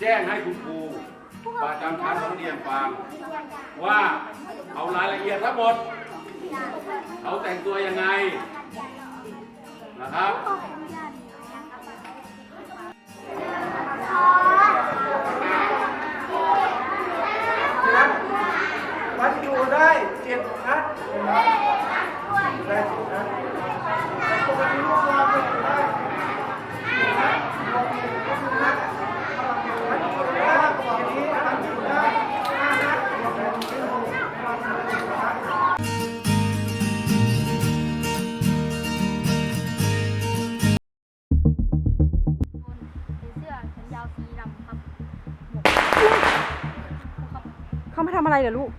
แจ้งให้คุณครูประจำชั้นของนักเรียนฟังว่าเอารายละเอียดทั้งหมด เขาแต่งตัวยังไงนะครับ เขามาทำอะไรเหรอลูก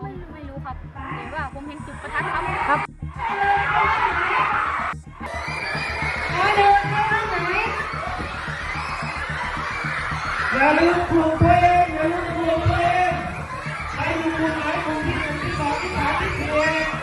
ไม่รู้ไม่รู้ครับเห็นว่าผมเห็นจุดประทัดครับครับอย่าลืมกลุ่มตัวเองอย่าลืมกลุ่มตัวเองใครอยู่กลุ่มไหนกลุ่มที่หนึ่งที่สองที่สามที่สี่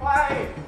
ใ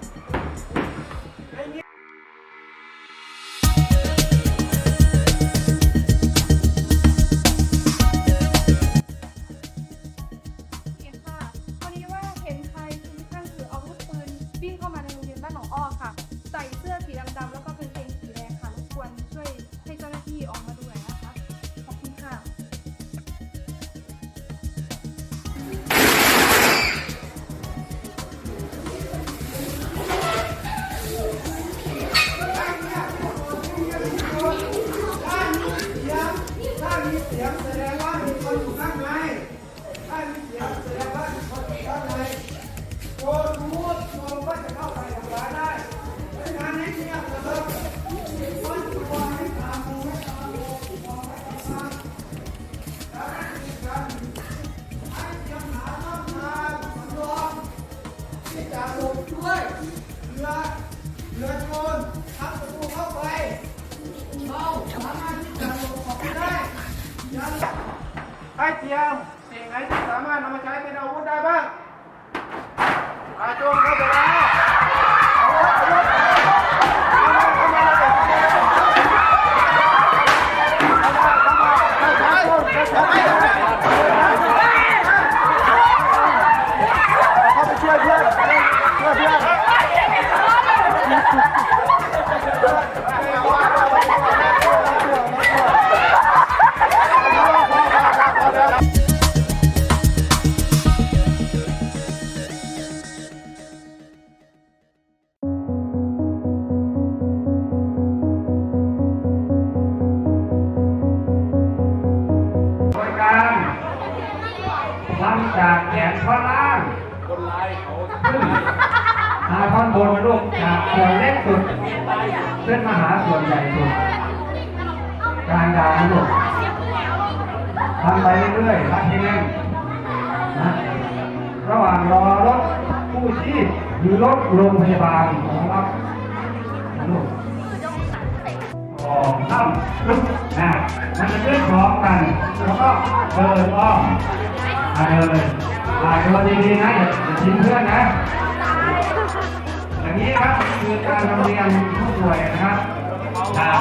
ยมสิ่งไหนที่สามารถนำมาใช้เป็นอา ทำจากแขนท่อนล่างคนร้ายเขามาท่อนบนลูกจากส่วนเล็กสุดขึ้นมาหาส่วนใหญ่สุดกลางดาวลูกทำไปเรื่อยๆทำให้แน่นนะระหว่างรอรถกู้ชีพหรือรถโรงพยาบาลของเราลูกออกข้มลุกนะมันจะเลื่อนพร้อมกันแล้วก็เดินอ้อม มาเดินเลยถ่ายตัวดีๆนะอย่าอย่าทิ้งเพื่อนนะอย่างนี้ครับคือการลำเลียงผู้ป่วยนะครับจาก